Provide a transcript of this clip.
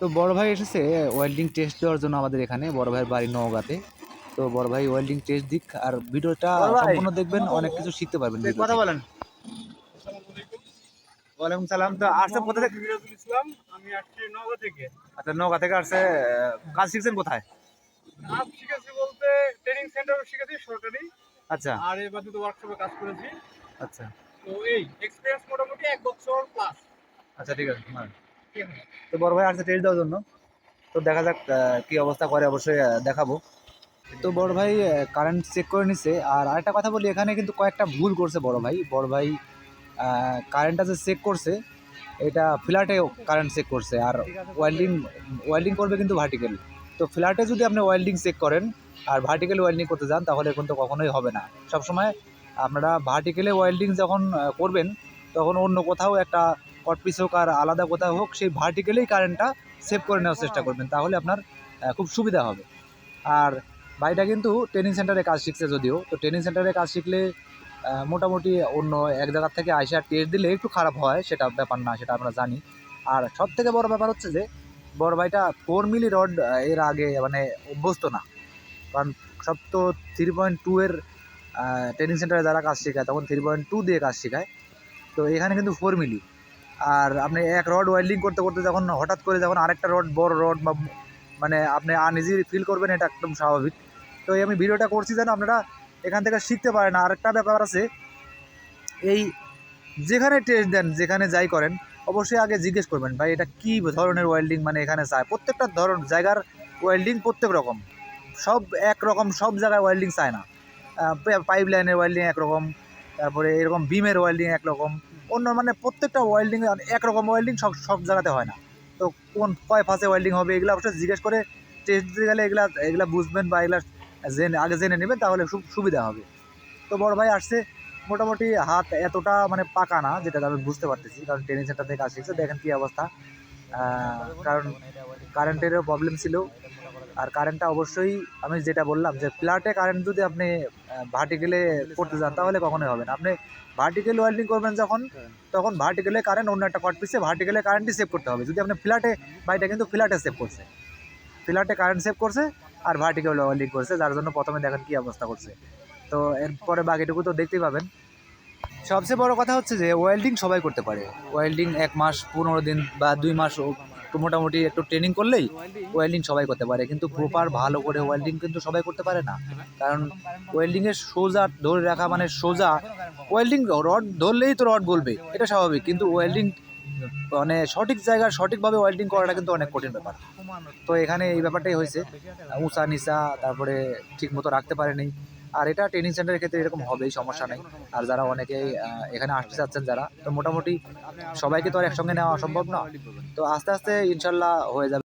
তো বড় ভাই এসেছে ওয়েল্ডিং টেস্ট দেওয়ার জন্য আমাদের এখানে। বড় ভাইয়ের বাড়ি নওগাঁতে। তো বড় ভাই ওয়েল্ডিং টেস্ট দিক আর ভিডিওটা সম্পূর্ণ দেখবেন অনেক কিছু শিখতে পারবেন কথা বলেন। ওয়ালাইকুম সালাম। তো আসছেন কোথা থেকে? মিরাজুল ইসলাম আমি আসছি নওগাঁ থেকে। আচ্ছা নৌকা থেকে আসছে কাজ শিখছেন কোথায়? কাজ শিখেছি বলতে ট্রেনিং সেন্টারও শিখেছি সরকারি। আচ্ছা। আর এবার দুটো ওয়ার্কশপে কাজ করেছি। আচ্ছা। তো এই এক্সপিরিয়েন্স মোটামুটি এক বছর প্লাস আচ্ছা ঠিক আছে হ্যাঁ। তো বড় ভাই আসছে টেস্ট দেওয়ার জন্য। তো দেখা যাক কি অবস্থা করে, অবশ্যই দেখাবো। তো বড় ভাই কারেন্ট চেক করে নিছে। আর আরেকটা কথা বলি, এখানে কিন্তু কয়েকটা ভুল করছে বড় ভাই। বড় ভাই কারেন্টটা যে চেক করছে, এটা ফ্ল্যাটে কারেন্ট চেক করছে। আর ওয়েল্ডিং ওয়েল্ডিং করবে কিন্তু ভার্টিক্যাল তো ফ্ল্যাটে যদি আপনি ওয়েল্ডিং চেক করেন, আর ভার্টিক্যাল ওয়েল্ডিং করতে যান, তাহলে কিন্তু কখনোই হবে না। সবসময় আপনারা ভার্টিক্যালে ওয়েল্ডিং যখন করবেন, তখন অন্য কোথাও একটা কটপিস হোক আর আলাদা কোথাও হোক, সেই ভার্টিক্যালেই কারেন্টটা সেভ করে নেওয়ার চেষ্টা করবেন। তাহলে আপনার খুব সুবিধা হবে। আর ভাইটা কিন্তু ট্রেনিং সেন্টারে কাজ শিখছে যদিও। তো ট্রেনিং সেন্টারে কাজ শিখলে মোটামুটি অন্য এক জায়গার থেকে আইসা টেস্ট দিলে একটু খারাপ হয়, সেটা ব্যাপার না, সেটা আমরা জানি। আর সব থেকে বড় ব্যাপার হচ্ছে যে, বড় ভাইটা ফোর মিলি রড এর আগে মানে অভ্যস্ত না। কারণ সব তো থ্রি পয়েন্ট টু এর ট্রেনিং সেন্টারে যারা কাজ শেখায়, তখন থ্রি পয়েন্ট টু দিয়ে কাজ শেখায়। তো এখানে কিন্তু ফোর মিলি আর আপনি এক রড ওয়েল্ডিং করতে করতে যখন হঠাৎ করে যখন আরেকটা রড বড় রড বা মানে আপনি আনইজি ফিল করবেন, এটা একদম স্বাভাবিক। তো এই আমি ভিডিওটা করছি যেন আপনারা এখান থেকে শিখতে পারেন। আর একটা ব্যাপার আছে, এই যেখানে টেস্ট দেন, যেখানে যাই করেন, অবশ্যই আগে জিজ্ঞেস করবেন, ভাই, এটা কী ধরনের ওয়েল্ডিং মানে এখানে চায়? প্রত্যেকটা ধরন, জায়গার ওয়েল্ডিং প্রত্যেক রকম। সব এক রকম, সব জায়গায় ওয়েল্ডিং চায় না। পাইপ লাইনের ওয়েল্ডিং একরকম তারপরে এরকম বিমের ওয়েল্ডিং একরকম অন্য মানে প্রত্যেকটা ওয়েল্ডিং একরকম ওয়েল্ডিং সব সব জায়গাতে হয় না। তো কোন কয় ফাঁসে ওয়েল্ডিং হবে এগুলো অবশ্যই জিজ্ঞেস করে টেস্ট দিতে গেলে এগুলা এগুলা বুঝবেন বা এগুলা জেনে, আগে জেনে নেবেন তাহলে সুবিধা হবে। তো বড় ভাই আসছে, মোটামুটি হাত এতটা মানে পাকা না, যেটা আমি বুঝতে পারতেছি, কারণ ট্রেনিং সেন্টার থেকে শিখছে দেখেন কী অবস্থা। কারণ কারেন্টেরও প্রবলেম ছিল। আর কারেন্টটা অবশ্যই আমি যেটা বললাম যে ফ্ল্যাটে কারেন্ট যদি আপনি ভার্টিক্যালে করতে যান, তাহলে কখনোই হবে না। আপনি ভার্টিক্যাল ওয়েল্ডিং করবেন যখন, তখন ভার্টিক্যালে কারেন্ট অন্য একটা কট পিসে ভার্টিক্যালে কারেন্টই সেভ করতে হবে। যদি আপনি ফ্ল্যাটে বাড়িটা কিন্তু ফ্ল্যাটে সেভ করছে। ফ্ল্যাটে কারেন্ট সেভ করছে আর ভার্টিক্যাল ওয়েল্ডিং করছে, যার জন্য প্রথমে দেখেন কী অবস্থা করছে। তো এরপরে বাকিটুকু তো দেখতেই পাবেন। সবচেয়ে বড় কথা হচ্ছে যে ওয়েল্ডিং সবাই করতে পারে। ওয়েল্ডিং এক মাস, পনেরো দিন বা দুই মাস একটু মোটামুটি একটু ট্রেনিং করলেই ওয়েল্ডিং সবাই করতে পারে। কিন্তু প্রপার ভালো করে ওয়েল্ডিং কিন্তু সবাই করতে পারে না। কারণ ওয়েল্ডিংয়ের সোজা ধরে রাখা মানে সোজা ওয়েল্ডিং রড ধরলেই তো রড বলবে এটা স্বাভাবিক। কিন্তু ওয়েল্ডিং মানে সঠিক জায়গায় সঠিকভাবে ওয়েল্ডিং করাটা কিন্তু অনেক কঠিন ব্যাপার। তো এখানে এই ব্যাপারটাই হয়েছে। উঁচা নিচা, তারপরে ঠিক মতো রাখতে পারেনি। আর এটা ট্রেনিং সেন্টারের ক্ষেত্রে এরকম হবেই, সমস্যা নেই। আর যারা অনেকেই এখানে আসতে চাচ্ছেন যারা, তো মোটামুটি সবাইকে তো আর একসঙ্গে নেওয়া অসম্ভব না। তো আস্তে আস্তে ইনশাল্লাহ হয়ে যাবে।